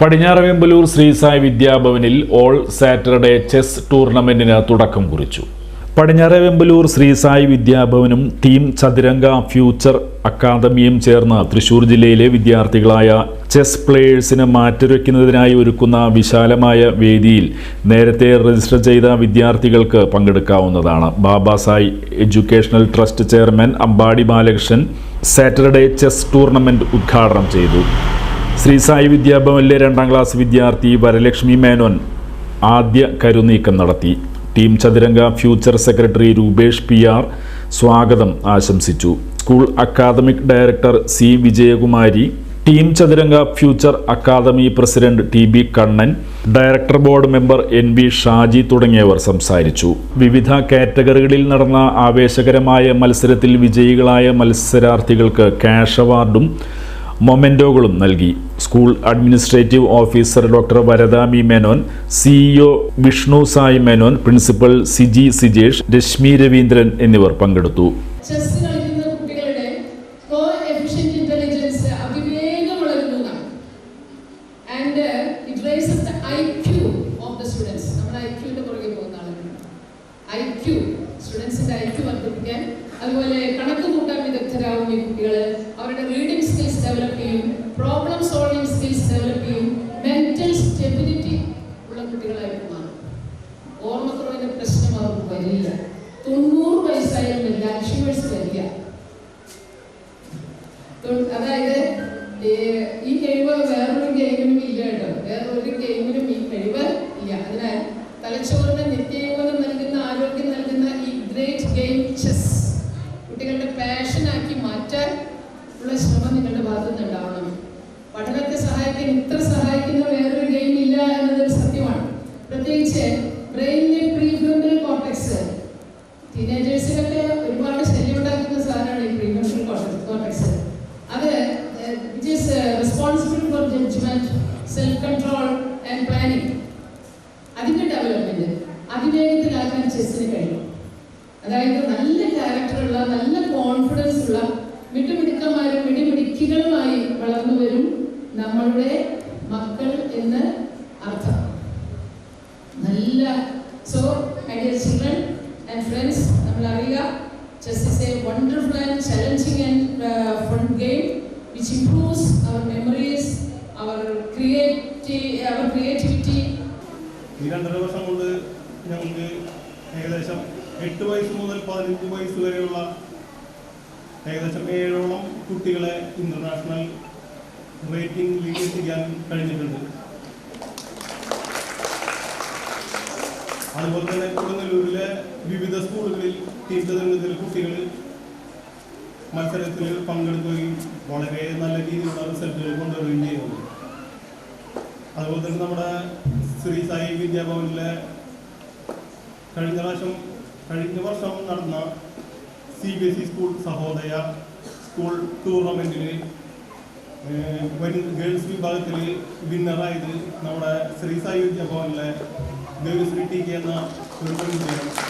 പടിഞ്ഞാറവെമ്പലൂർ ശ്രീ സായി വിദ്യാഭവനിൽ all Saturday chess ടൂർണമെന്റിന് തുടക്കം കുറിച്ചു. പടിഞ്ഞാറവേമ്പലൂർ ശ്രീ സായി വിദ്യാഭവനും ടീം ചതുരംഗ ഫ്യൂച്ചർ അക്കാദമിയും ചേർന്ന് തൃശൂർ ജില്ലയിലെ വിദ്യാർത്ഥികളായ ചെസ് പ്ലേയേഴ്സിന് മാറ്റുരയ്ക്കുന്നതിനായി ഒരുക്കുന്ന വിശാലമായ വേദിയിൽ നേരത്തെ രജിസ്റ്റർ ചെയ്ത വിദ്യാർത്ഥികൾക്ക് പങ്കെടുക്കാവുന്നതാണ്. Babasai educational trust chairman Ambadi Balakrishnan Saturday chess tournament ഉദ്ഘാടനം ചെയ്തു. ശ്രീ സായി വിദ്യാഭവനിലെ രണ്ടാം ക്ലാസ് വിദ്യാർത്ഥി വരലക്ഷ്മി മേനോൻ ആദ്യ കരുനീക്കം നടത്തി. Team Chathuranga future secretary Rupesh P R സ്വാഗതം ആശംസിച്ചു. School academic director C Vijayakumari team Chathuranga future academy president T B Kannan director board member N B Shaji തുടങ്ങിയവർ സംസാരിച്ചു. വിവിധ കാറ്റഗറികളിൽ നടന്ന ആവേശകരമായ മത്സരത്തിൽ വിജയികളായ മത്സരാർത്ഥികൾക്ക് ക്യാഷ് അവാർഡും മൊമെന്റോകളും നൽകി. School administrative officer doctor Varadami Menon CEO Vishnu Sai Menon principal Siji Sijesh Rashmi Raveendran എന്നിവർ പങ്കെടുത്തു. അതുപോലെ കണക്ക് കൂട്ടാൻ വിദഗ്ധരാകും ഈ കുട്ടികൾ അവരുടെ റീഡിംഗ് വരില്ല തൊണ്ണൂറ് വയസ്സായാലും വരില്ല അൽഷിമേഴ്സ് വരില്ല അതായത് ഈ കഴിവ് വേറൊരു ഗെയിമിനും ഇല്ല കേട്ടോ. വേറൊരു ഗെയിമിനും ഈ കഴിവ് ഇല്ല. അതിനാൽ തലച്ചോറിന് നിത്യയൗവനം നൽകുന്ന ആരോഗ്യം നൽകുന്ന ഈ ഗ്രേറ്റ് ഗെയിം ചെസ് കുട്ടികളുടെ പാഷനാക്കി മാറ്റാൻ ഉള്ള ശ്രമം നിങ്ങളുടെ ഭാഗത്തുനിന്നുണ്ടാവണം. പഠനത്തെ സഹായിക്കാൻ ഇത്ര സഹായിക്കുന്ന വേറൊരു ഗെയിം അതിവേഗത്തിലാക്കാൻ ചെസ്സിന് കഴിയും. അതായത് നല്ല ക്യാരക്ടറുള്ള നല്ല കോൺഫിഡൻസ് ഉള്ള വിട്ടുമിടുക്കന്മാരും മിടിമിടുക്കികളുമായി വളർന്നു വരും നമ്മളുടെ മക്കൾ എന്ന് അർത്ഥം. നല്ല so my children and friends നമ്മൾ അറിയുക chess is a wonderful and challenging and fun game which improves our memories our creative our creativity ഈ രണ്ടര വർഷം കൊണ്ട് ഞങ്ങൾക്ക് ഏകദേശം എട്ട് വയസ്സ് മുതൽ പതിനഞ്ച് വയസ്സ് വരെയുള്ള ഏകദേശം ഏഴോളം കുട്ടികളെ ഇന്റർനാഷണൽ റേറ്റിംഗ് എത്തിക്കാൻ കഴിഞ്ഞിട്ടുണ്ട്. അതുപോലെ തന്നെ കൊടുങ്ങല്ലൂരിലെ വിവിധ സ്കൂളുകളിൽ ടീച്ചർ ചതുരംഗത്തിലെ കുട്ടികൾ മത്സരത്തിൽ പങ്കെടുക്കുകയും വളരെ നല്ല രീതിയിലുള്ള റിസൾട്ടുകൾ കൊണ്ടുവരികയും ചെയ്യുന്നു അതുപോലെ തന്നെ നമ്മുടെ ശ്രീ സായി വിദ്യാഭവനിലെ കഴിഞ്ഞ പ്രാവശ്യം കഴിഞ്ഞ വർഷം നടന്ന C B S E school Sahodaya school ടൂർണമെന്റിൽ ഗേൾസ് വിഭാഗത്തിൽ വിന്നറായത് നമ്മുടെ ശ്രീ സായുജ്യ ഭവനിലെ ദേവശ്രീ ടി കെ എന്ന ഒരു പെൺകുട്ടിയാണ്.